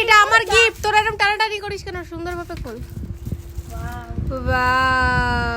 এটা আমার গিফট তোর এরকম টানাটানি করিস কেন? সুন্দরভাবে খোল। বাহ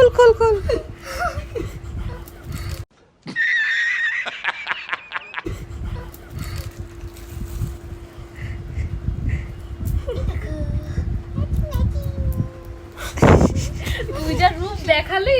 খোল খোল খোল। দুইটা দেখালি।